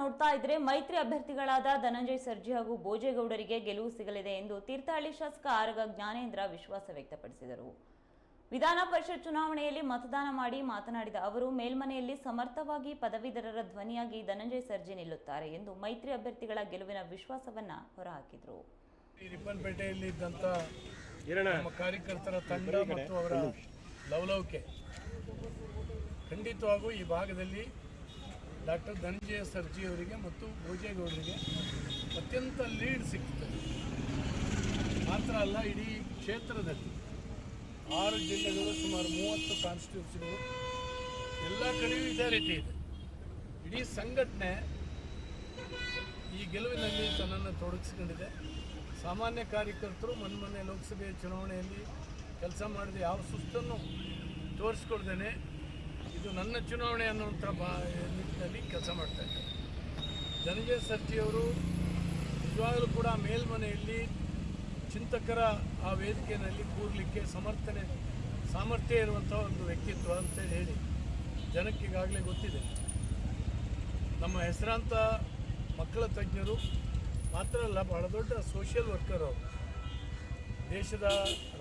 ನೋಡ್ತಾ ಇದ್ರೆ ಮೈತ್ರಿ ಅಭ್ಯರ್ಥಿಗಳಾದ ಧನಂಜಯ್ ಸರ್ಜಿ ಹಾಗೂ ಭೋಜೇಗೌಡರಿಗೆ ಗೆಲುವು ಸಿಗಲಿದೆ ಎಂದು ತೀರ್ಥಹಳ್ಳಿ ಶಾಸಕ ಆರಗ ಜ್ಞಾನೇಂದ್ರ ವಿಶ್ವಾಸ ವ್ಯಕ್ತಪಡಿಸಿದರು. ವಿಧಾನ ಪರಿಷತ್ ಚುನಾವಣೆಯಲ್ಲಿ ಮತದಾನ ಮಾಡಿ ಮಾತನಾಡಿದ ಅವರು ಮೇಲ್ಮನೆಯಲ್ಲಿ ಸಮರ್ಥವಾಗಿ ಪದವೀಧರರ ಧ್ವನಿಯಾಗಿ ಧನಂಜಯ್ ಸರ್ಜಿ ನಿಲ್ಲುತ್ತಾರೆ ಎಂದು ಮೈತ್ರಿ ಅಭ್ಯರ್ಥಿಗಳ ಗೆಲುವಿನ ವಿಶ್ವಾಸವನ್ನ ಹೊರಹಾಕಿದರು. ರಿಪ್ಪನ್ಪೇಟೆಯಲ್ಲಿ ಇದ್ದಂಥ ನಮ್ಮ ಕಾರ್ಯಕರ್ತರ ತಂಡ ಮತ್ತು ಅವರ ಲವಲವಿಕೆ ಖಂಡಿತವಾಗೂ ಈ ಭಾಗದಲ್ಲಿ ಡಾಕ್ಟರ್ ಧನಂಜಯ ಸರ್ಜಿ ಅವರಿಗೆ ಮತ್ತು ಭೋಜೇಗೌಡರಿಗೆ ಅತ್ಯಂತ ಲೀಡ್ ಸಿಕ್ತದೆ ಮಾತ್ರ ಅಲ್ಲ, ಇಡೀ ಕ್ಷೇತ್ರದಲ್ಲಿ ಆರು ಜಿಲ್ಲೆಗಳು ಸುಮಾರು ಮೂವತ್ತು ಕಾನ್ಸ್ಟಿಟ್ಯೂನ್ಸಿಗಳು ಎಲ್ಲ ಕಡೆಯೂ ಇದೇ ರೀತಿ ಇದೆ. ಇಡೀ ಸಂಘಟನೆ ಈ ಗೆಲುವಿನಲ್ಲಿ ತನ್ನನ್ನು ತೊಡಗಿಸ್ಕೊಂಡಿದೆ. ಸಾಮಾನ್ಯ ಕಾರ್ಯಕರ್ತರು ಮೊನ್ನೆ ಲೋಕಸಭೆ ಚುನಾವಣೆಯಲ್ಲಿ ಕೆಲಸ ಮಾಡಿದ ಯಾವ ಸುಸ್ತನ್ನು ತೋರಿಸ್ಕೊಳ್ದೇನೆ ಇದು ನನ್ನ ಚುನಾವಣೆ ಅನ್ನುವಂಥ ಬಾ ನಿಟ್ಟಿನಲ್ಲಿ ಕೆಲಸ ಮಾಡ್ತಾ ಇದ್ದಾರೆ. ಧನಂಜಯ ಸರ್ಜಿಯವರು ನಿಜವಾಗಲೂ ಕೂಡ ಮೇಲ್ಮನೆಯಲ್ಲಿ ಚಿಂತಕರ ಆ ವೇದಿಕೆಯಲ್ಲಿ ಕೂರಲಿಕ್ಕೆ ಸಮರ್ಥನೆ, ಸಾಮರ್ಥ್ಯ ಇರುವಂಥ ಒಂದು ವ್ಯಕ್ತಿತ್ವ ಅಂತೇಳಿ ಹೇಳಿ ಜನಕ್ಕೆ ಈಗಾಗಲೇ ಗೊತ್ತಿದೆ. ನಮ್ಮ ಹೆಸರಾಂತ ಮಕ್ಕಳ ತಜ್ಞರು, ಮಾತ್ರ ಅಲ್ಲ, ಬಹಳ ದೊಡ್ಡ ಸೋಷಿಯಲ್ ವರ್ಕರ್ ಅವರು. ದೇಶದ,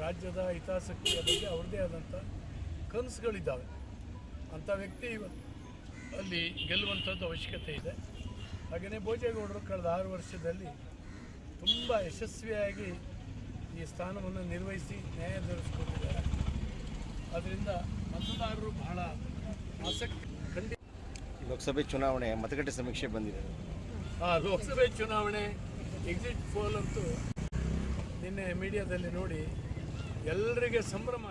ರಾಜ್ಯದ ಹಿತಾಸಕ್ತಿಯ ಬಗ್ಗೆ ಅವ್ರದ್ದೇ ಆದಂಥ ಕನಸುಗಳಿದ್ದಾವೆ. ಅಂಥ ವ್ಯಕ್ತಿ ಅಲ್ಲಿ ಗೆಲ್ಲುವಂಥದ್ದು ಅವಶ್ಯಕತೆ ಇದೆ. ಹಾಗೆಯೇ ಭೋಜೇಗೌಡರು ಕಳೆದ ಆರು ವರ್ಷದಲ್ಲಿ ತುಂಬ ಯಶಸ್ವಿಯಾಗಿ ಈ ಸ್ಥಾನವನ್ನು ನಿರ್ವಹಿಸಿ ನ್ಯಾಯ ದೊರಕಿಸ್ಕೊಂಡಿದ್ದಾರೆ ಅದರಿಂದ ಮತದಾರರು ಬಹಳ ಆಸಕ್ತಿ ಖಂಡಿತ ಲೋಕಸಭೆ ಚುನಾವಣೆ ಮತಗಟ್ಟೆ ಸಮೀಕ್ಷೆ ಬಂದಿದೆ. ಆ ಲೋಕಸಭೆ ಚುನಾವಣೆ ಎಕ್ಸಿಟ್ ಪೋಲ್ ಅಂತೂ ನಿನ್ನೆ ಮೀಡಿಯಾದಲ್ಲಿ ನೋಡಿ ಎಲ್ಲರಿಗೆ ಸಂಭ್ರಮ